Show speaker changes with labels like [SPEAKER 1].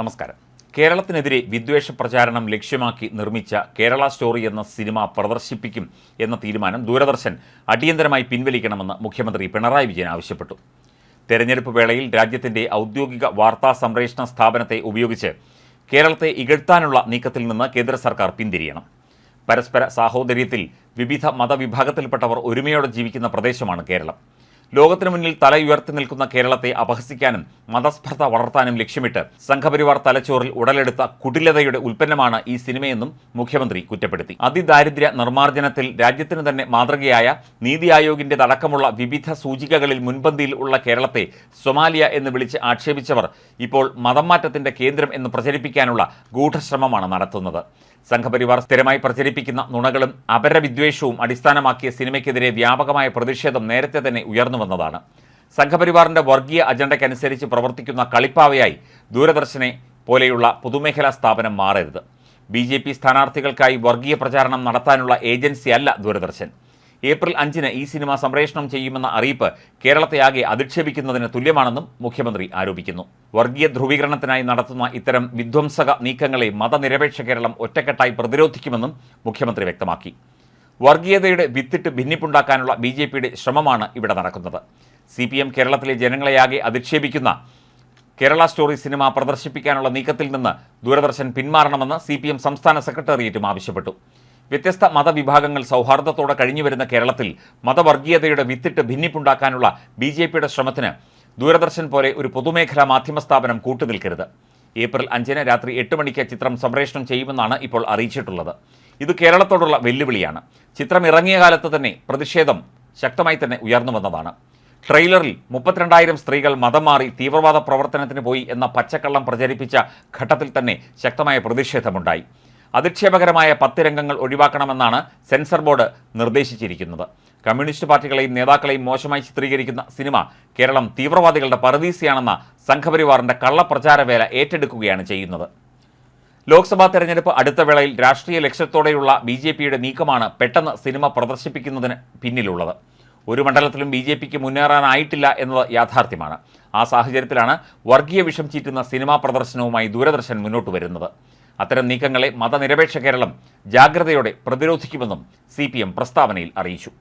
[SPEAKER 1] നമസ്കാരം. കേരളത്തിനെതിരെ വിദ്വേഷ പ്രചാരണം ലക്ഷ്യമാക്കി നിർമ്മിച്ച കേരള സ്റ്റോറി എന്ന സിനിമ പ്രദർശിപ്പിക്കും എന്ന തീരുമാനം ദൂരദർശൻ അടിയന്തരമായി പിൻവലിക്കണമെന്ന് മുഖ്യമന്ത്രി പിണറായി വിജയൻ ആവശ്യപ്പെട്ടു. തെരഞ്ഞെടുപ്പ് വേളയിൽ രാജ്യത്തിന്റെ ഔദ്യോഗിക വാർത്താ സംപ്രേഷണ സ്ഥാപനത്തെ ഉപയോഗിച്ച് കേരളത്തെ ഇകഴ്ത്താനുള്ള നീക്കത്തിൽ നിന്ന് കേന്ദ്ര സർക്കാർ പിന്തിരിയണം. പരസ്പര സാഹോദര്യത്തിൽ വിവിധ മതവിഭാഗത്തിൽപ്പെട്ടവർ ഒരുമയോടെ ജീവിക്കുന്ന പ്രദേശമാണ് കേരളം. ലോകത്തിനു മുന്നിൽ തല ഉയർത്തി നിൽക്കുന്ന കേരളത്തെ അപഹസിക്കാനും മതസ്പർദ്ധ വളർത്താനും ലക്ഷ്യമിട്ട് സംഘപരിവാർ തലച്ചോറിൽ ഉടലെടുത്ത കുടിലതയുടെ ഉൽപ്പന്നമാണ് ഈ സിനിമയെന്നും മുഖ്യമന്ത്രി കുറ്റപ്പെടുത്തി. അതിദാരിദ്ര്യ നിർമ്മാർജനത്തിൽ രാജ്യത്തിന് തന്നെ മാതൃകയായ നീതി ആയോഗിന്റെ അടക്കമുള്ള വിവിധ സൂചികകളിൽ മുൻപന്തിയിൽ ഉള്ള കേരളത്തെ സൊമാലിയ എന്ന് വിളിച്ച് ആക്ഷേപിച്ചവർ ഇപ്പോൾ മതം മാറ്റത്തിന്റെ കേന്ദ്രം എന്ന് പ്രചരിപ്പിക്കാനുള്ള ഗൂഢശ്രമമാണ് നടത്തുന്നത്. സംഘപരിവാർ സ്ഥിരമായി പ്രചരിപ്പിക്കുന്ന നുണകളും അപരവിദ്വേഷവും അടിസ്ഥാനമാക്കിയ സിനിമയ്ക്കെതിരെ വ്യാപകമായ പ്രതിഷേധം നേരത്തെ തന്നെ ഉയർന്നു വന്നതാണ്. സംഘപരിവാറിന്റെ വർഗീയ അജണ്ടയ്ക്കനുസരിച്ച് പ്രവർത്തിക്കുന്ന കളിപ്പാവയായി ദൂരദർശനെ പോലെയുള്ള പൊതുമേഖലാ സ്ഥാപനം മാറരുത്. ബി ജെ പി സ്ഥാനാർത്ഥികൾക്കായി വർഗീയ പ്രചാരണം നടത്താനുള്ള ഏജൻസിയല്ല ദൂരദർശൻ. ഏപ്രിൽ അഞ്ചിന് ഈ സിനിമ സംപ്രേഷണം ചെയ്യുമെന്ന അറിയിപ്പ് കേരളത്തെയാകെ അധിക്ഷേപിക്കുന്നതിന് തുല്യമാണെന്നും മുഖ്യമന്ത്രി ആരോപിക്കുന്നു. വർഗീയ ധ്രുവീകരണത്തിനായി നടത്തുന്ന ഇത്തരം വിധ്വംസക നീക്കങ്ങളെ മതനിരപേക്ഷ കേരളം ഒറ്റക്കെട്ടായി പ്രതിരോധിക്കുമെന്നും മുഖ്യമന്ത്രി വ്യക്തമാക്കി. വർഗീയതയുടെ വിത്തിട്ട് ഭിന്നിപ്പുണ്ടാക്കാനുള്ള ബി ജെ പിയുടെ ശ്രമമാണ് ഇവിടെ നടക്കുന്നത്. സി പി എം കേരളത്തിലെ ജനങ്ങളെയാകെ അധിക്ഷേപിക്കുന്ന കേരള സ്റ്റോറി സിനിമ പ്രദർശിപ്പിക്കാനുള്ള നീക്കത്തിൽ നിന്ന് ദൂരദർശൻ പിന്മാറണമെന്ന് സി സംസ്ഥാന സെക്രട്ടേറിയറ്റും ആവശ്യപ്പെട്ടു. വ്യത്യസ്ത മതവിഭാഗങ്ങൾ സൗഹാർദ്ദത്തോടെ കഴിഞ്ഞുവരുന്ന കേരളത്തിൽ മതവർഗീയതയുടെ വിത്തിട്ട് ഭിന്നിപ്പുണ്ടാക്കാനുള്ള ബി ജെ പിയുടെ ശ്രമത്തിന് ദൂരദർശൻ പോലെ ഒരു പൊതുമേഖലാ മാധ്യമ സ്ഥാപനം കൂട്ടുനിൽക്കരുത്. ഏപ്രിൽ അഞ്ചിന് രാത്രി എട്ട് മണിക്ക് ചിത്രം സംപ്രേഷണം ചെയ്യുമെന്നാണ് ഇപ്പോൾ അറിയിച്ചിട്ടുള്ളത്. ഇത് കേരളത്തോടുള്ള വെല്ലുവിളിയാണ്. ചിത്രം ഇറങ്ങിയ കാലത്ത് തന്നെ പ്രതിഷേധം ശക്തമായി തന്നെ ഉയർന്നു വന്നതാണ്. ട്രെയിലറിൽ മുപ്പത്തിരണ്ടായിരം സ്ത്രീകൾ മതം മാറി തീവ്രവാദ പ്രവർത്തനത്തിന് പോയി എന്ന പച്ചക്കള്ളം പ്രചരിപ്പിച്ച ഘട്ടത്തിൽ തന്നെ ശക്തമായ പ്രതിഷേധമുണ്ടായി. അധിക്ഷേപകരമായ പത്ത് രംഗങ്ങൾ ഒഴിവാക്കണമെന്നാണ് സെൻസർ ബോർഡ് നിർദ്ദേശിച്ചിരിക്കുന്നത്. കമ്മ്യൂണിസ്റ്റ് പാർട്ടികളെയും നേതാക്കളെയും മോശമായി ചിത്രീകരിക്കുന്ന സിനിമ കേരളം തീവ്രവാദികളുടെ പരദീസിയാണെന്ന സംഘപരിവാറിന്റെ കള്ളപ്രചാരവേല ഏറ്റെടുക്കുകയാണ് ചെയ്യുന്നത്. ലോക്സഭാ തെരഞ്ഞെടുപ്പ് അടുത്ത വേളയിൽ രാഷ്ട്രീയ ലക്ഷ്യത്തോടെയുള്ള ബി ജെ പിയുടെ നീക്കമാണ് പെട്ടെന്ന് സിനിമ പ്രദർശിപ്പിക്കുന്നതിന് പിന്നിലുള്ളത്. ഒരു മണ്ഡലത്തിലും ബി ജെ പിക്ക് മുന്നേറാനായിട്ടില്ല എന്നത് യാഥാർത്ഥ്യമാണ്. ആ സാഹചര്യത്തിലാണ് വർഗീയ വിഷം ചീറ്റുന്ന സിനിമാ പ്രദർശനവുമായി ദൂരദർശൻ മുന്നോട്ട് വരുന്നത്. അത്തരം നീക്കങ്ങളെ മതനിരപേക്ഷ കേരളം ജാഗ്രതയോടെ പ്രതിരോധിക്കുമെന്നും സി പ്രസ്താവനയിൽ അറിയിച്ചു